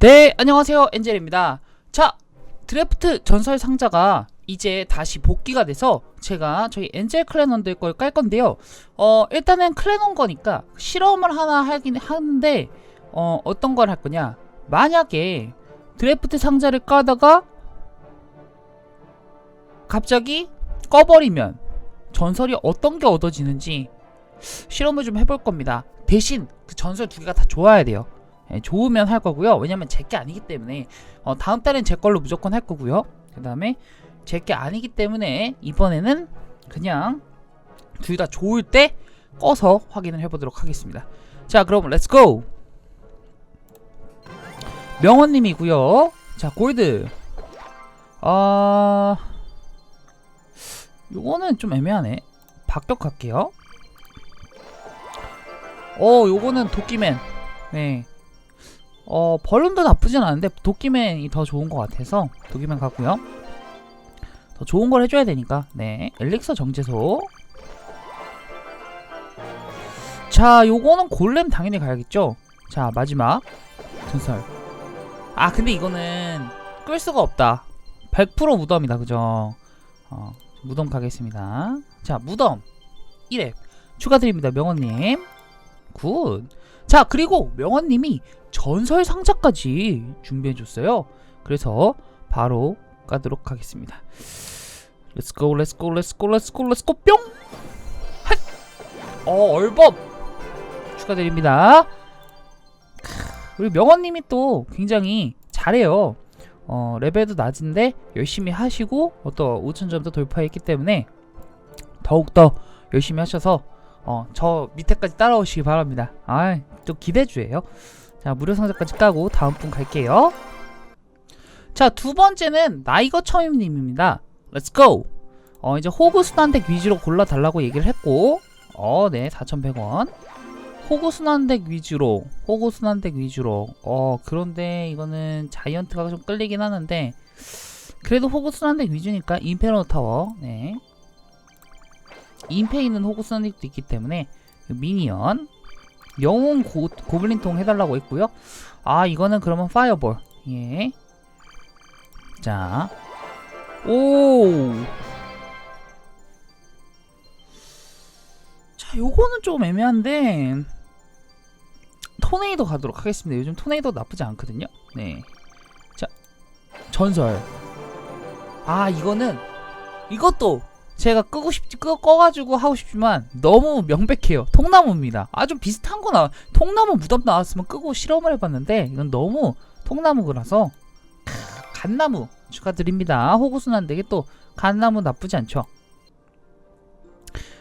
네, 안녕하세요. 엔젤입니다. 자, 드래프트 전설 상자가 이제 다시 복귀가 돼서 제가 저희 엔젤 클랜원들 걸 깔 건데요. 어, 일단은 클랜원 거니까 실험을 하나 하긴 하는데, 어, 어떤 걸 할 거냐. 만약에 드래프트 상자를 까다가 갑자기 꺼버리면 전설이 어떤 게 얻어지는지 실험을 좀 해볼 겁니다. 대신 그 전설 두 개가 다 좋아야 돼요. 예, 좋으면 할 거고요. 왜냐면 제 게 아니기 때문에 어, 다음 달엔 제 걸로 무조건 할 거고요. 그 다음에 제 게 아니기 때문에 이번에는 그냥 둘 다 좋을 때 꺼서 확인을 해보도록 하겠습니다. 자, 그럼 렛츠고! 명원님이고요. 자, 골드. 아, 요거는 좀 애매하네. 박격할게요. 어, 요거는 도끼맨. 네. 어, 벌룬도 나쁘진 않은데 도끼맨이 더 좋은 것 같아서 도끼맨 가고요. 더 좋은 걸 해줘야 되니까. 네. 엘릭서 정제소. 자, 요거는 골렘 당연히 가야겠죠. 자, 마지막 전설. 아, 근데 이거는 끌 수가 없다. 100% 무덤이다, 그죠? 어, 무덤 가겠습니다. 자, 무덤 1회 축하드립니다, 명원님. 굿. 자, 그리고 명원님이 전설 상자까지 준비해줬어요. 그래서 바로 가도록 하겠습니다. Let's go, let's go, let's go, let's go, let's go, 뿅! 핫! 어, 얼법! 축하드립니다. 크, 우리 명원님이 또 굉장히 잘해요. 어, 레벨도 낮은데 열심히 하시고 어떤 5천점도 돌파했기 때문에 더욱더 열심히 하셔서 어, 저 밑에까지 따라오시기 바랍니다. 아, 또 기대주예요. 자, 무료 상자까지 까고 다음 분 갈게요. 자, 두 번째는 나이거. Let's go. 어, 이제 호구 순환덱 위주로 골라달라고 얘기를 했고, 어, 네, 4,100원. 호구 순환덱 위주로, 호구 순환덱 위주로. 어, 그런데 이거는 자이언트가 좀 끌리긴 하는데, 그래도 호구 순환덱 위주니까 임페로 타워, 네. 임페 있는 호구 순환덱도 있기 때문에, 미니언, 영웅 고, 고블린통 해달라고 했고요. 아 이거는 그러면 파이어볼. 예. 자, 오. 자, 요거는 좀 애매한데 토네이도 가도록 하겠습니다. 요즘 토네이도 나쁘지 않거든요. 네. 자, 전설. 아 이거는 이것도 제가 끄고 싶지 끄 꺼가지고 하고 싶지만 너무 명백해요. 통나무입니다. 아 좀 비슷한 거 나. 통나무 무덤 나왔으면 끄고 실험을 해봤는데 이건 너무 통나무라서 크, 갓나무 축하드립니다. 호구순한 되게 또 갓나무 나쁘지 않죠.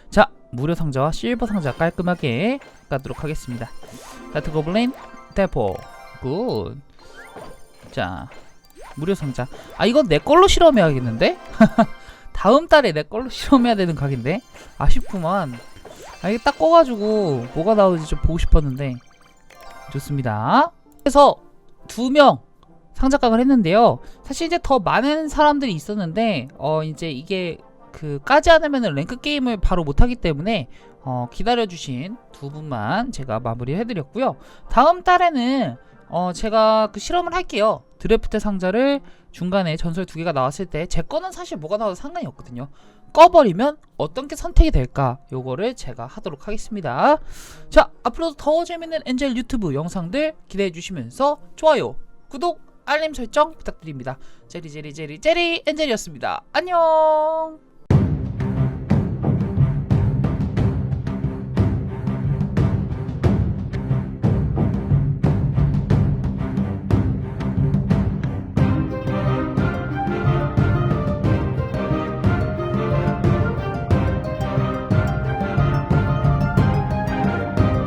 자 무료 상자와 실버 상자 깔끔하게 가도록 하겠습니다. 다트 고블린 대포 굿. 자 무료 상자. 아 이건 내 걸로 실험해야겠는데? 다음 달에 내 걸로 실험해야 되는 각인데? 아쉽구만. 아 이게 딱 꺼가지고 뭐가 나오지 좀 보고 싶었는데. 좋습니다. 그래서 두 명 상자각을 했는데요. 사실 이제 더 많은 사람들이 있었는데 어 이제 이게 그 까지 않으면 랭크 게임을 바로 못하기 때문에 어 기다려주신 두 분만 제가 마무리 해드렸고요. 다음 달에는 어 제가 그 실험을 할게요 드래프트 상자를 중간에 전설 두 개가 나왔을 때 제 거는 사실 뭐가 나와도 상관이 없거든요. 꺼버리면 어떤 게 선택이 될까? 요거를 제가 하도록 하겠습니다. 자, 앞으로도 더 재밌는 엔젤 유튜브 영상들 기대해 주시면서 좋아요, 구독, 알림 설정 부탁드립니다. 제리 제리 제리 제리 엔젤이었습니다. 안녕.